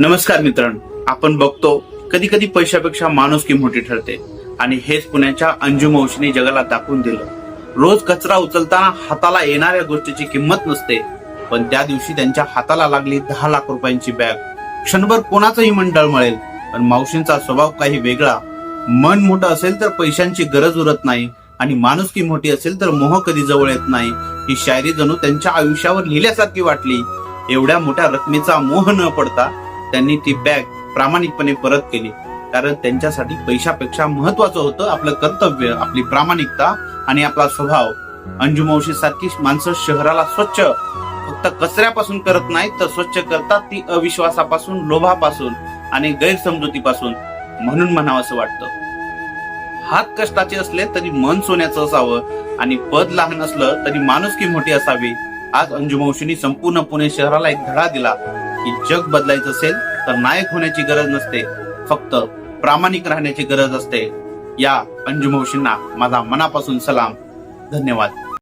नमस्कार मित्रांनो आपण बघतो कधी कधी पैशापेक्षा माणुसकी मोठी ठरते. आणि हेच पुण्याच्या अंजू मावशीने जगाला दाखवून दिलं. रोज कचरा उचलताना हाताला येणाऱ्या गोष्टीची किंमत नसते पण त्या दिवशी त्यांच्या हाताला लागली दहा लाख रुपयांची बॅग. क्षणभर कोणाचंही मन डळमळेल पण मावशींचा स्वभाव काही वेगळा. मन मोठं असेल तर पैशांची गरज उरत नाही आणि माणुसकी मोठी असेल तर मोह कधी जवळ येत नाही. ही शायरी जणू त्यांच्या आयुष्यावर लिहिल्यासारखी वाटली. एवढ्या मोठ्या रकमेचा मोह न पडता त्यांनी ती बॅग प्रामाणिकपणे परत केली. कारण त्यांच्यासाठी पैशापेक्षा महत्वाचं होतं आपलं कर्तव्य आपली प्रामाणिकता आणि आपला स्वभाव. अंजुमावशी सारखी माणसं शहराला स्वच्छ फक्त कचऱ्यापासून करत नाही तर स्वच्छ करतात ती अविश्वासापासून लोभापासून आणि गैरसमजुतीपासून. म्हणून म्हणावं असं वाटतं. हात कष्टाचे असले तरी मन सोन्याचं असावं आणि पद लहान असलं तरी माणुसकी मोठी असावी. आज अंजुमावशींनी संपूर्ण पुणे शहराला एक धडा दिला. की जग बदलायचं असेल तर नायक होण्याची गरज नसते. फक्त प्रामाणिक राहण्याची गरज असते. या अंजू माझा मनापासून सलाम. धन्यवाद.